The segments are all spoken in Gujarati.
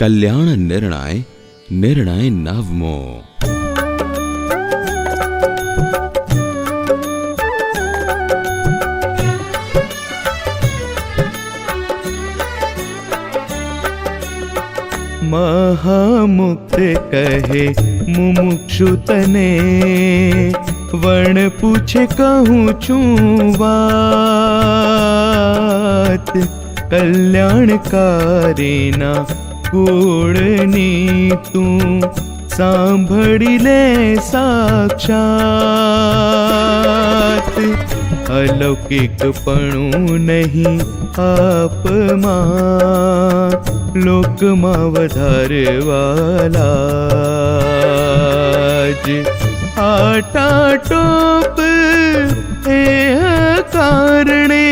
કલ્યાણ નિર્ણય નિર્ણય નવમો. મહામુક્ત કહે મુમુક્ષુ તને વર્ણ પૂછે કહું છું વાત. કલ્યાણકારીના ગુણની તું સાંભળી લે સાક્ષાત. અલૌકિકપણું નહીં આપમાં લોકમાં વધારવાલા જ આટા ટોપ એ કારણે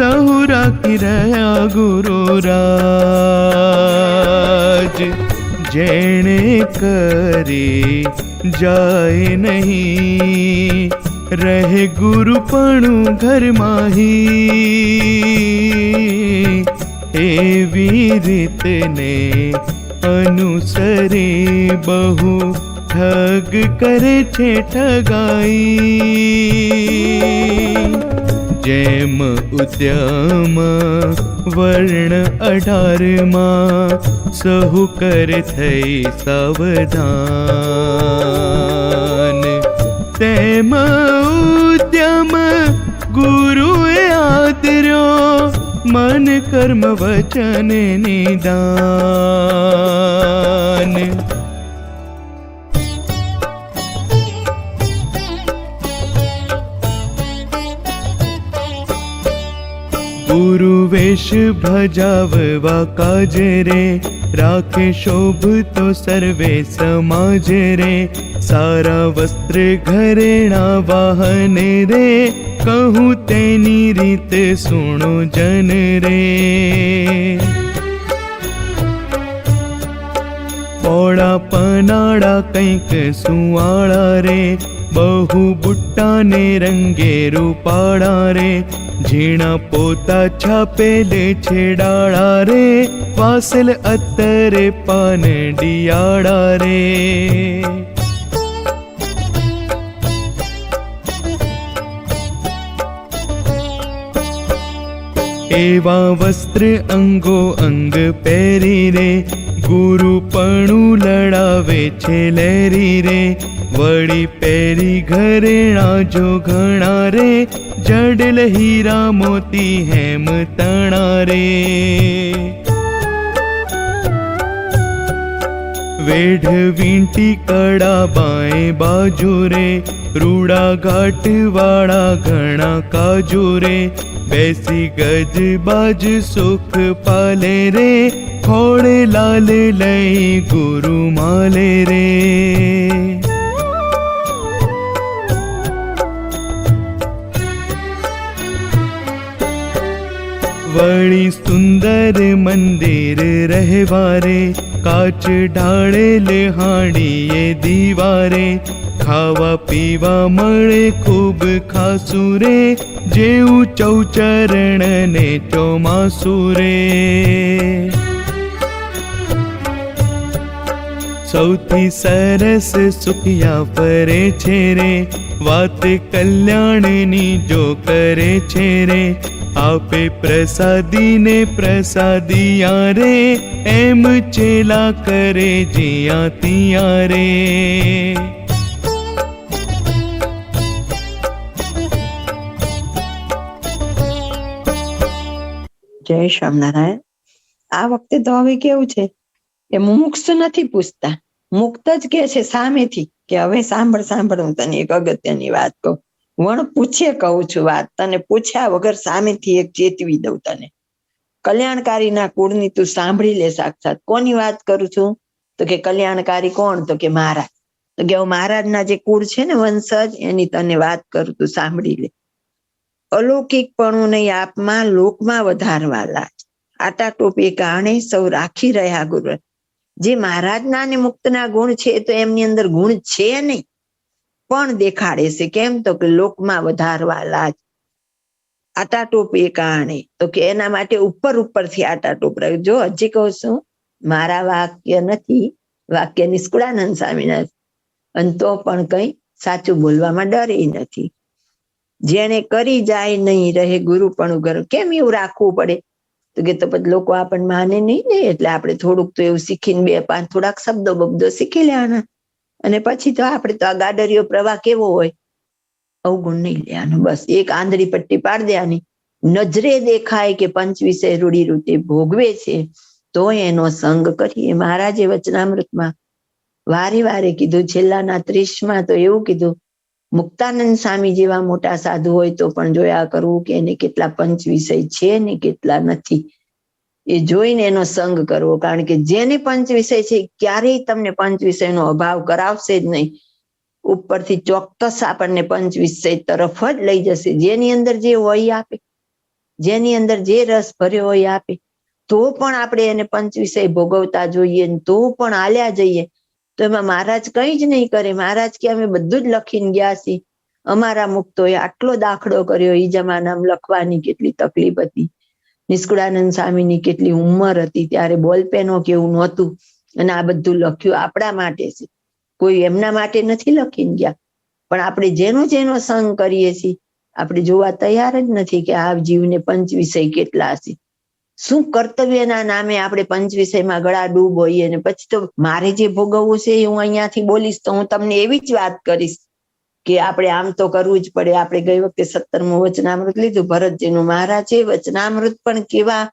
સહુ કિરયા રહ્યા ગુરુ રાજ જેણે કરી જાય નહીં રહે ગુરુપણું ઘરમાંહી એવી રીતને અનુસરે બહુ ઠગ કરે છે ઠગાઈ જેમ ઉદ્યમ વર્ણ અઢારમાં સહુ કર થઈ સાવધાન. તેમ ઉદ્યમ ગુરુએ આદર્યો મન કર્મ વચન નિદાન. વેશ ભજાવવા કાજે રે રાખે શોભ તો સર્વે સમાજ રે સારા વસ્ત્ર ઘરેણા વાહને રે કહું તેની રીતે સુણો જન રે પોળા પનાળા કંઈક સુવાળા રે બહુ બુટ્ટાને રંગે રૂપાળા રે ઝીણા પોતા છાપે લે છેડાળા રે, વાસલ અત્તરે પાન ડિયાળા રે. એવા વસ્ત્ર અંગો અંગ પહેરી રે ગુરુપણું લડાવે છે લેરી રે. વળી પહેરી ઘરેણા જો ઘણા રે જડલ હીરા મોતી હેમ તણા રે વેઢ વીંટી કડા બાએ બાજુ રે રૂડા ઘાટ વાળા ઘણા કાજુ રે બેસી ગજ બાજ સુખ પાલે રે ખોડે લાલ લઈ ગુરુ માલે રે વળી સુંદર મંદિર રહેવારે, કાચ ઢાળેલે હાડીએ દીવારે, ખાવા પીવા મળે ખૂબ ખાસું રે જેવું ચૌચરણ ને ચોમાસું રે સૌથી સરસ સુખિયા ફરે છે રે, વાત કલ્યાણની જો કરે છે રે આપે પ્રસાદીને પ્રસાદિયા રે, એમ ચેલા કરે જ્યાં ત્યાં રે. જય સ્વામિનારાયણ. આ વખતે તો હવે કેવું છે કે મુમુક્ષ નથી પૂછતા. મુક્ત જ કે છે સામેથી કે હવે સાંભળ સાંભળ, હું તને એક અગત્યની વાત કહું. વણ પૂછે કહું છું વાત, તને પૂછ્યા વગર સામેથી એક ચેતવી દઉં તને. કલ્યાણકારીના કુળની તું સાંભળી લે સાક્ષાત. કોની વાત કરું છું? તો કે કલ્યાણકારી કોણ? તો કે મહારાજ. તો કે મહારાજના જે કુળ છે ને વંશજ, એની તને વાત કરું તું, સાંભળી લે. અલૌકિક નહીં, આપમાં લોકમાં વધારવા લાજ આટા ટોપી કારણે સૌ રાખી રહ્યા ગુરુ. જે મહારાજના અને મુક્તના ગુણ છે, તો એમની અંદર ગુણ છે નહીં. પણ દેખાડે છે. કેમ તો કે લોકમાં વધારવા લાજ. આટા ટોપ એ કારણે. તો કે એના માટે ઉપર ઉપરથી આટાટોપ રહ્યું જો હજી કહું છું, મારા વાક્ય નથી, વાક્ય નિષ્કુળાનંદ સ્વામીના અને તો પણ કઈ સાચું બોલવામાં ડરે નથી. જેને કરી જાય નહીં રહે ગુરુ પણ ઘર કેમ એવું રાખવું પડે? તો કે તો પછી લોકો આપણને માને નહીં ને. એટલે આપણે થોડુંક તો એવું શીખીને બે પાંચ થોડાક શબ્દો બબ્દો શીખી લેવાના. અને પછી તો આપણે તો આ ગાડરીઓ પ્રવાહ કેવો હોય? અવગુણ નહીં લેવાનો, બસ એક આંધળી પટ્ટી પાડી દેવાની. નજરે દેખાય કે પંચ વિષય રૂઢી રૂટે ભોગવે છે તો એનો સંગ કરીએ. મહારાજે વચનામૃતમાં વારે વારે કીધું, છેલ્લાના ત્રીસમાં તો એવું કીધું, મુક્તાનંદ સ્વામી જેવા મોટા સાધુ હોય તો પણ જોયા કરવું કે એને કેટલા પંચ વિષય છે ને કેટલા નથી. એ જોઈને એનો સંગ કરવો. કારણ કે જેને પંચ વિષય છે ક્યારેય તમને પંચ વિષયનો અભાવ કરાવશે જ નહીં. ઉપરથી ચોક્કસ આપણને પંચ વિષય તરફ જ લઈ જશે. જેની અંદર જે હોય આપે. જેની અંદર જે રસ ભર્યો હોય આપે. તો પણ આપણે એને પંચ વિષય ભોગવતા જોઈએ તો પણ આલ્યા જઈએ. તો એમાં મહારાજ કઈ જ નહીં કરે. મહારાજ કે અમે બધું જ લખીને ગયા છીએ. અમારા મુક્તોએ આટલો દાખલો કર્યો એ જમાનામાં લખવાની કેટલી તકલીફ હતી. નિષ્કુળાનંદ સ્વામીની કેટલી ઉંમર હતી, ત્યારે બોલપેનો કેવું નહોતું. અને આ બધું લખ્યું આપણા માટે છે. કોઈ એમના માટે નથી લખીને ગયા. પણ આપણે જેનો જેનો સંગ કરીએ છીએ, આપણે જોવા તૈયાર જ નથી કે આ જીવને પંચ વિષય કેટલા છે. શું કર્તવ્યના નામે આપણે પંચ વિષયમાં ગળા ડૂબ હોઈએ ને પછી તો મારે જે ભોગવવું છે એ હું અહીંયાથી બોલીશ તો હું તમને એવી જ વાત કરીશ. કે આપણે આમ તો કરવું જ પડે. આપણે ગઈ વખતે સત્તરમું વચનામૃત લીધું. ભરતજીનું મહારાજે વચનામૃત પણ કેવા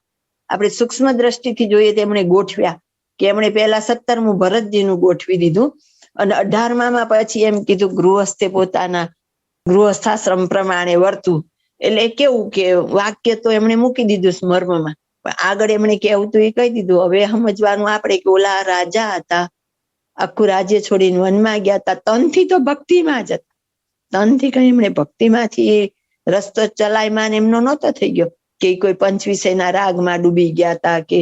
આપણે સૂક્ષ્મ દ્રષ્ટિથી જોઈએ તેમણે ગોઠવ્યા કે એમણે પહેલા સત્તરમું ભરતજીનું ગોઠવી દીધું અને અઢારમા પછી એમ કીધું ગૃહસ્થે પોતાના ગૃહસ્થાશ્રમ પ્રમાણે વર્તું. એટલે કેવું કે વાક્ય તો એમણે મૂકી દીધું સ્મર્મમાં પણ આગળ એમણે કેવું તો એ કહી દીધું, હવે સમજવાનું આપણે કે ઓલા રાજા હતા, આખું રાજ્ય છોડીને વનમાં ગયા હતા. તનથી તો ભક્તિમાં જ હતા. તનથી કઈ એમણે ભક્તિમાંથી એ રસ્તો ચલાયમાન એમનો નહોતો થઈ ગયો કે કોઈ પંચ વિષયના રાગમાં ડૂબી ગયા હતા કે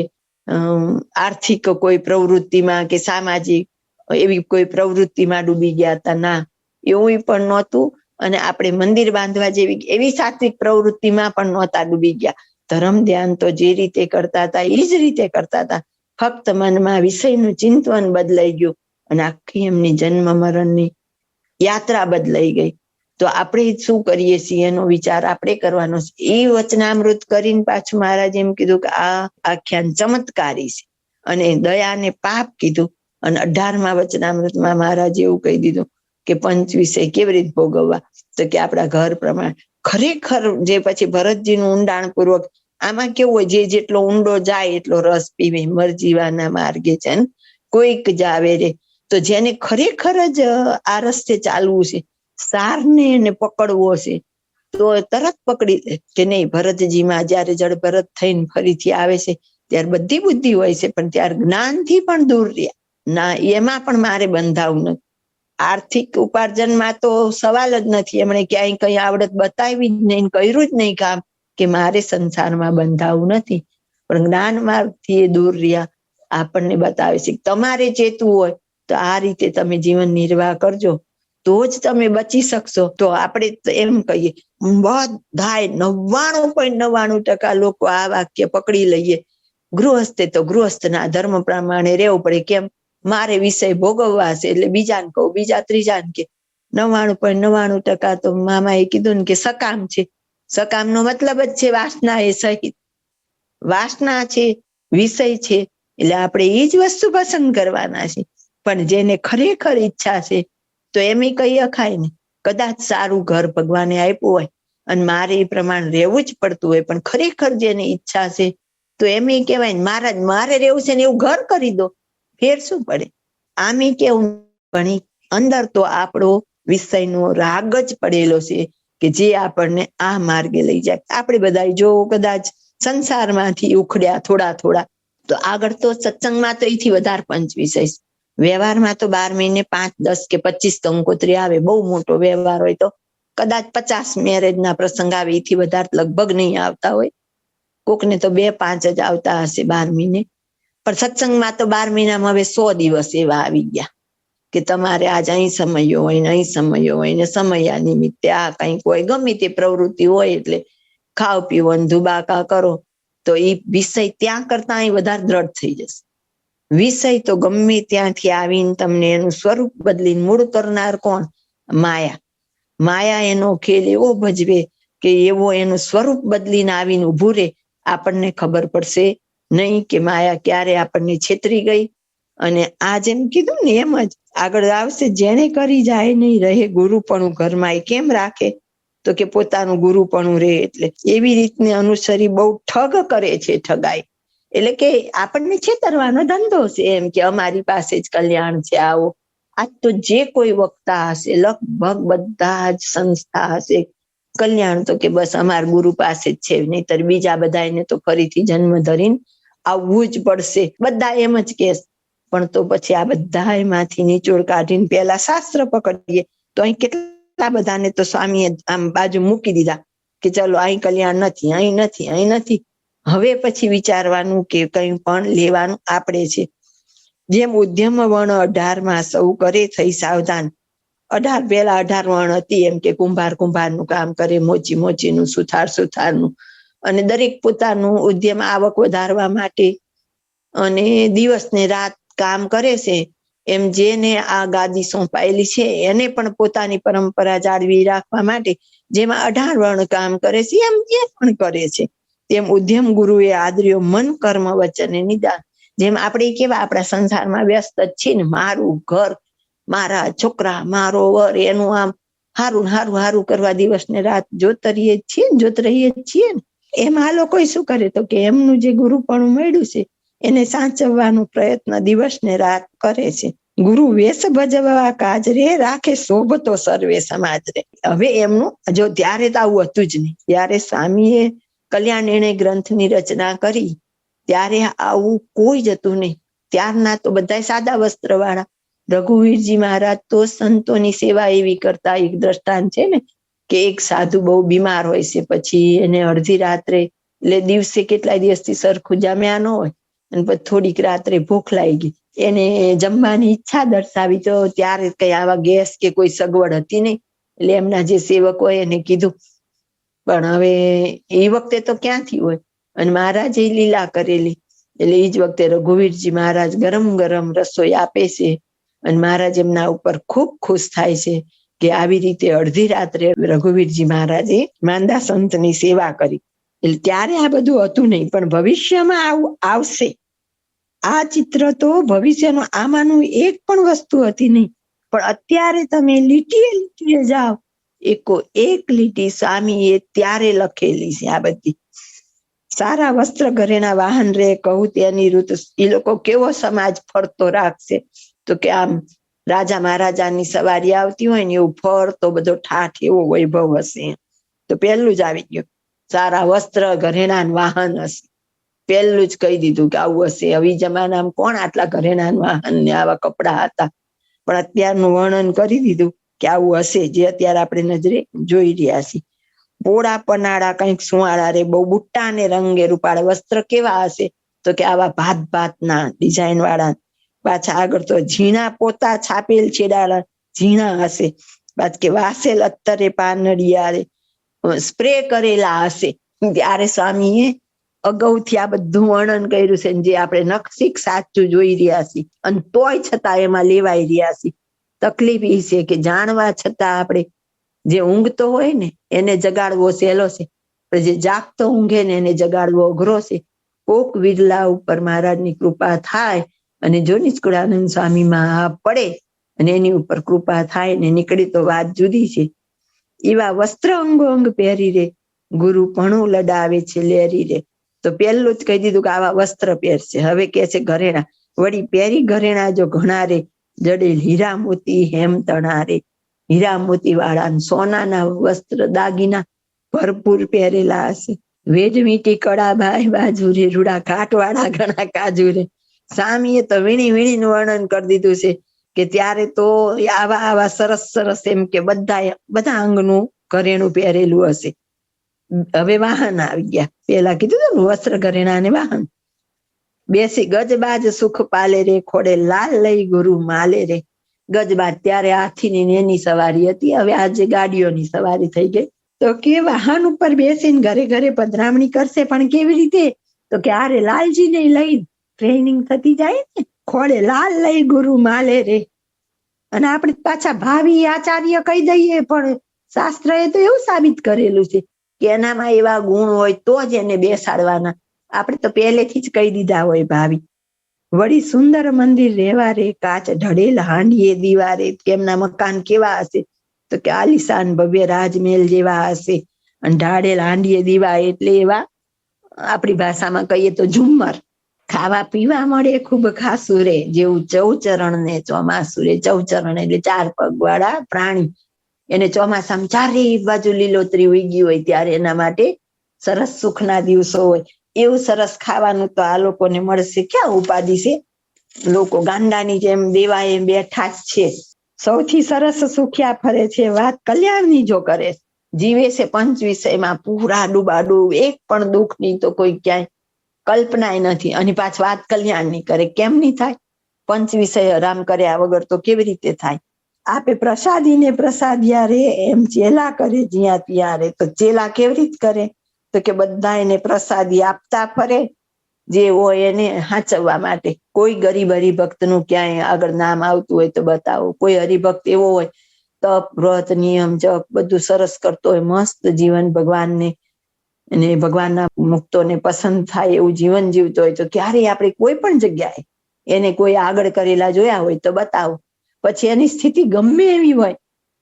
આર્થિક કોઈ પ્રવૃત્તિમાં કે સામાજિક એવી કોઈ પ્રવૃત્તિમાં ડૂબી ગયા હતા. ના, એવું પણ નહોતું અને આપણે મંદિર બાંધવા જેવી એવી સાત્વિક પ્રવૃત્તિમાં પણ નહોતા ડૂબી ગયા. ધર્મ ધ્યાન તો જે રીતે કરતા હતા એ જ રીતે કરતા હતા. ફક્ત મનમાં વિષયનું ચિંતન બદલાઈ ગયું અને આખી એમની જન્મ મરણની યાત્રા બદલાઈ ગઈ. તો આપણે શું કરીએ છીએ એનો વિચાર આપણે કરવાનો છે. એ વચનામૃત કરીને પાછું મહારાજ એમ કીધું કે આ આખ્યાન ચમત્કારી છે. અને દયાને પાપ કીધું અને અઢારમા વચનામૃતમાં મહારાજ એવું કહી દીધું કે પંચ વિષય કેવી રીતે ભોગવવા? તો કે આપણા ઘર પ્રમાણે ખરેખર જે પછી ભરતજીનું ઊંડાણ પૂર્વક આમાં કેવું હોય, જે જેટલો ઊંડો જાય એટલો રસ પીવે, મરજીવાના માર્ગે છે કોઈક જાવે રે. તો જેને ખરેખર જ આ રસ્તે ચાલવું છે, સારને એને પકડવો છે, તો તરત પકડી લે. કે નહીં, ભરતજીમાં જયારે જળ ભરત થઈને ફરીથી આવે છે, ત્યારે બધી બુદ્ધિ હોય છે, પણ ત્યારે જ્ઞાનથી પણ દૂર રહ્યા. ના, એમાં પણ મારે બંધાવું નથી. આર્થિક ઉપાર્જનમાં તો સવાલ જ નથી. એમણે ક્યાંય કઈ આવડત બતાવી જ નહીં, કર્યું જ નહીં કામ, કે મારે સંસારમાં બંધાવું નથી. પણ જ્ઞાન માર્ગથી એ દૂર રહ્યા. આપણને બતાવે છે તમારે ચેતવું હોય તો આ રીતે તમે જીવન નિર્વાહ કરજો. તો જ તમે બચી શકશો. તો આપણે એમ કહીએ બધાય નવ્વાણું પોઈન્ટ નવ્વાણું ટકા લોકો આ વાક્ય પકડી લઈએ. ગૃહસ્થે તો ગૃહસ્થના ધર્મ પ્રમાણે રહેવું પડે. કેમ? મારે વિષય ભોગવવા છે એટલે બીજાને કહું, બીજા ત્રીજાને કે, નવ્વાણું પોઈન્ટ નવ્વાણું ટકા તો મામાએ કીધું ને કે સકામ છે. સકામ નો મતલબ જ છે વાસના એ સહિત. વાસના છે, વિષય છે, એટલે આપણે એ જ વસ્તુ પસંદ કરવાના છે પણ જેને ખરેખર ઈચ્છા છે, તો એમ કહી અખાય ને, કદાચ સારું ઘર ભગવાને આપ્યું હોય અને મારે એ પ્રમાણે રહેવું જ પડતું હોય, પણ ખરેખર જેને ઈચ્છા છે, તો એમ કહેવાય ને મારા મારે રહેવું છે ને એવું ઘર કરી દો. ફેર શું પડે? આમ કેવું ભણી અંદર તો આપણો વિષયનો રાગ જ પડેલો છે કે જે આપણને આ માર્ગે લઈ જાય. આપણે બધા જો કદાચ સંસારમાંથી ઉખડ્યા થોડા થોડા, તો આગળ તો સત્સંગમાં તો એથી વધારે પંચ વિષય વ્યવહારમાં તો બાર મહિને પાંચ, દસ કે પચીસ કંકોત્રી આવે, બહુ મોટો વ્યવહાર હોય તો. કદાચ પચાસ મેરેજ ના પ્રસંગ આવે, એથી વધારે લગભગ નહીં આવતા હોય. કોકને તો બે, પાંચ જ આવતા હશે બાર મહિને. પણ સત્સંગમાં તો બાર મહિનામાં હવે સો દિવસ એવા આવી ગયા કે તમારે આજ અહીં સમયો હોય ને અહીં સમયો હોય ને સમયા નિમિત્તે આ કંઈક હોય, ગમે તે પ્રવૃત્તિ હોય એટલે ખાવ, પીવો ધુબાકા કરો, તો એ વિષય ત્યાં કરતા અહીં વધારે દ્રઢ થઈ જશે. વિષય તો ગમે ત્યાંથી આવીને તમને એનું સ્વરૂપ બદલીને મૂળ કરનાર કોણ? માયા. માયા એનો ખેલ એવો ભજવે કે એવો એનું સ્વરૂપ બદલીને આવીને ઉભું રહે. આપણને ખબર પડશે નહીં કે માયા ક્યારે આપણને છેતરી ગઈ. અને આ જેમ કીધું ને એમ જ આગળ આવશે જેને કરી જાય નહીં, રહે ગુરુપણું ઘરમાં એ કેમ રાખે? તો કે પોતાનું ગુરુપણું રહે એટલે એવી રીતને અનુસરી બહુ ઠગ કરે છે ઠગાઈ. એટલે કે આપણને છેતરવાનો ધંધો છે એમ કે અમારી પાસે જ કલ્યાણ છે, આવો. આજ તો જે કોઈ વક્તા હશે, લગભગ બધા જ સંસ્થા હશે. કલ્યાણ તો કે બસ અમારા ગુરુ પાસે જ છે, નહીતર બીજા બધા એને તો ફરીથી જન્મ ધરીને આવવું જ પડશે. બધા એમ જ કે પણ તો પછી આ બધા એમાંથી નીચોડ કાઢીને પેલા શાસ્ત્ર પકડીએ. તો અહીં કેટલા બધાને તો સ્વામીએ આમ બાજુ મૂકી દીધા કે ચલો અહીં કલ્યાણ નથી, અહીં નથી અહીં નથી. હવે પછી વિચારવાનું કે કંઈ પણ લેવાનું આપણે છે. જેમ ઉદ્યમ વર્ણ અઢારમાં સૌ કરે થઈ સાવધાન. અઢાર પેલા અઢાર વર્ણ હતી એમ કે કુંભાર કુંભારનું કામ કરે, મોચી મોચીનું, સુથાર સુથારનું. અને દરેક પોતાનું ઉદ્યમ આવક વધારવા માટે અને દિવસ ને રાત કામ કરે છે. એમ જેને આ ગાદી સોંપાયેલી છે, એને પણ પોતાની પરંપરા જાળવી રાખવા માટે જેમાં અઢાર વર્ણ કામ કરે છે, એમ જે પણ કરે છે. તેમ ઉદ્યમ ગુરુએ આદર્યો મન, કર્મ, વચન નિદાન. જેમ આપણે કેવા આપણા સંસારમાં વ્યસ્ત જ છીએ ને, મારું ઘર, મારા છોકરા, મારો વર, એનું આમ હારું હારું હારું કરવા દિવસ ને રાત જોત રહીએ છીએ ને, જોત રહીએ છીએ ને. એમ આ લોકો શું કરે તો કે એમનું જે ગુરુપણું મળ્યું છે, એને સાચવવાનો પ્રયત્ન દિવસ ને રાત કરે છે. ગુરુ વેશ ભજવવા કાજરે રાખે શોભતો સર્વે સમાજ રે. હવે એમનું, જો ત્યારે તો આવું હતું જ નહીં. ત્યારે સ્વામીએ કલ્યાણ નિર્ણય ગ્રંથની રચના કરી. ત્યારે આવું કોઈ જ હતું નહીં. ત્યારના તો બધા સાદા વસ્ત્ર વાળા રઘુવીરજી મહારાજ તો સંતોની સેવા એવી કરતા એક દ્રષ્ટાંત છે ને, કે એક સાધુ બહુ બીમાર હોય છે પછી એને અડધી રાત્રે, એટલે દિવસે કેટલાય દિવસથી સરખું જામ્યા ન હોય. અને પછી થોડીક રાત્રે ભૂખ લાગી. ગઈ એને જમવાની ઈચ્છા દર્શાવી. તો ત્યારે કઈ આવા ગેસ કે કોઈ સગવડ હતી નહીં. એટલે એમના જે સેવકોએ એને કીધું પણ હવે એ વખતે તો ક્યાંથી હોય? અને મહારાજે લીલા કરેલી. એટલે એ જ વખતે રઘુવીરજી મહારાજ ગરમ ગરમ રસોઈ આપે છે. અને મહારાજ એમના ઉપર ખૂબ ખુશ થાય છે કે આવી રીતે અડધી રાત્રે રઘુવીરજી મહારાજે માંદા સંતની સેવા કરી. એટલે ત્યારે આ બધું હતું નહીં, પણ ભવિષ્યમાં આવું, આવશે. આ ચિત્ર તો ભવિષ્યનું આમાંનું એક પણ વસ્તુ હતી નહીં. પણ અત્યારે તમે લીટીએ લીટીએ જાઓ એકો એક લીટી સ્વામીએ ત્યારે લખેલી છે આ બધી. સારા વસ્ત્ર ઘરેણા વાહન રે કહું તેની ઋતુ એ લોકો કેવો સમાજ ફરતો રાખશે? તો કે આમ રાજા મહારાજાની સવારી આવતી હોય ને એવું ફરતો બધો ઠાઠ એવો વૈભવ હશે તો પહેલું જ આવી ગયું. સારા વસ્ત્ર ઘરેણા વાહન હશે. પહેલું જ કહી દીધું કે આવું હશે. હવે જમાનામાં કોણ આટલા ઘરેણા વાહન ને આવા કપડા હતા? પણ અત્યારનું વર્ણન કરી દીધું. કે આવું હશે જે અત્યારે આપણે નજરે જોઈ રહ્યા છીએ. પોળા પનાળા કંઈક સુવાળા રે, બહુ બુટ્ટા ને રંગે રૂપાળા, વસ્ત્ર કેવા હશે? તો કે આવા ભાત ભાતના ડિઝાઇન વાળા પાછા આગળ તો ઝીણા પોતા છાપેલ છેડાળા ઝીણા હશે. બાદ કે વાસેલ અત્તરે પાનડિયારે સ્પ્રે કરેલા હશે. ત્યારે સ્વામીએ અગાઉથી આ બધું વર્ણન કર્યું છે જે આપણે નકશીક સાચું જોઈ રહ્યા છીએ. અને તોય છતાં એમાં લેવાઈ રહ્યા છીએ. તકલીફ એ છે કે જાણવા છતાં આપણે જે ઊંઘતો હોય ને, એને જગાડવો સહેલો છે. પણ જે જાગતો ઊંઘે ને, એને જગાડવો અઘરો છે. કોક વિરલા ઉપર મહારાજની કૃપા થાય અને જો નિષ્કુળાનંદ સ્વામીમાં પડે અને એની ઉપર કૃપા થાય ને નીકળી તો વાત જુદી છે. એવા વસ્ત્ર અંગો અંગ પહેરી રે, ગુરુ ભણું લડાવે છે, લેરી રે. તો પહેલું જ કહી દીધું કે આવા વસ્ત્ર પહેરશે. હવે કે છે ઘરેણા. વળી પહેરી ઘરેણા જો ઘણા રે જડેલ હીરા મોતી હેમ તણારે. હીરા વાળા સોનાના વસ્ત્ર દાગીના ભરપૂર પહેરેલા હશે. વેજમીટી કડા ભાઈ બાજુ રે રૂડા કાટ વાળા ઘણા કાજુ રે સામીએ તો વીણી વીણીનું વર્ણન કરી દીધું છે કે ત્યારે તો આવા આવા સરસ સરસ એમ કે બધા બધા અંગનું ઘરેણું પહેરેલું હશે. હવે વાહન આવી ગયા. પેલા કીધું ને, વસ્ત્ર ઘરેણા અને વાહન. બેસી ગજબાજ સુખ પાલે રે, ખોડે લાલ લઈ ગુરુ માલે રે. ગજબાજ ત્યારે હાથીની નેની સવારી હતી, હવે આજે ગાડીઓની સવારી થઈ ગઈ. તો કે વાહન ઉપર બેસીને ઘરે ઘરે પધરામણી કરશે, પણ કેવી રીતે? તો કે આરે લાલજીને લઈ ટ્રેનિંગ થતી જાય ને, ખોડે લાલ લઈ ગુરુ માલે રે. અને આપણે પાછા ભાવિ આચાર્ય કહી દઈએ, પણ શાસ્ત્ર એ તો એવું સાબિત કરેલું છે કે એનામાં એવા ગુણ હોય તો જ એને બેસાડવાના. આપણે તો પહેલેથી જ કહી દીધા હોય ભાવી. વળી સુંદર મંદિર રેવા રે કાચ ઢળેલ, હાંડીએ, દિવારે કેમના મકાન કેવા હશે? તો કે આલિશાન ભવ્ય રાજમહેલ જેવા હશે. અને ઢાળેલ, હાંડીએ, દીવા એટલે એવા, આપણી ભાષામાં કહીએ તો ઝુમ્મર. ખાવા પીવા મળે ખૂબ ખાસું રે, જેવું ચૌચરણ ને ચોમાસું રે. ચૌચરણ એટલે ચાર પગ વાળા પ્રાણી. એને ચોમાસામાં ચારે બાજુ લીલોતરી ઉગી હોય ત્યારે એના માટે સરસ સુખના દિવસો હોય. એવું સરસ ખાવાનું તો આ લોકોને મળશે. ક્યાં ઉપાધિ છે? લોકો ગાંડાની જેમ દેવાએ બેઠા જ છે. સૌથી સરસ સુખ્યા ફરે છે વાત કલ્યાણની જો કરે. જીવે છે પંચ વિષયમાં પૂરા ડૂબાડૂબ એક પણ દુઃખની તો કોઈ ક્યાંય કલ્પનાય નથી. અને પાછ વાત કલ્યાણની કરે. કેમ નહીં થાય? પંચ વિષય હરામ કર્યા વગર તો કેવી રીતે થાય? આપે પ્રસાદીને પ્રસાદ રે, એમ ચેલા કરે જ્યાં ત્યાં રે. તો ચેલા કેવી રીતે કરે? તો કે બધા એને પ્રસાદી આપતા ફરે જે હોય એને હાચવવા માટે. કોઈ ગરીબ હરિભક્તનું ક્યાંય આગળ નામ આવતું હોય તો બતાવો. કોઈ હરિભક્ત એવો હોય, તપ, વ્રત, નિયમ, જપ, બધું સરસ કરતો હોય, મસ્ત જીવન ભગવાનને અને ભગવાનના મુક્તોને પસંદ થાય એવું જીવન જીવતો હોય તો ક્યારેય આપણે કોઈ પણ જગ્યાએ એને કોઈ આગળ કરેલા જોયા હોય તો બતાવો. પછી એની સ્થિતિ ગમે એવી હોય,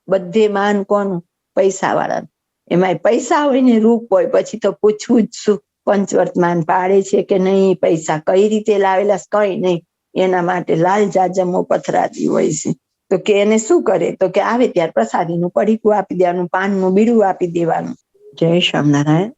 બધે માન કોનું? પૈસા વાળાનું એમાં પૈસા હોય ને રૂપ હોય, પછી તો પૂછવું જ શું? પંચવર્તમાન પાડે છે કે નહીં? પૈસા કઈ રીતે લાવેલા કઈ નહીં. એના માટે લાલ જાજમો પથરાતી હોય છે. તો કે એને શું કરે? તો કે આવે ત્યારે પ્રસાદીનું પડીકું આપી દેવાનું, પાનનું બીડું આપી દેવાનું. જય સ્વામિનારાયણ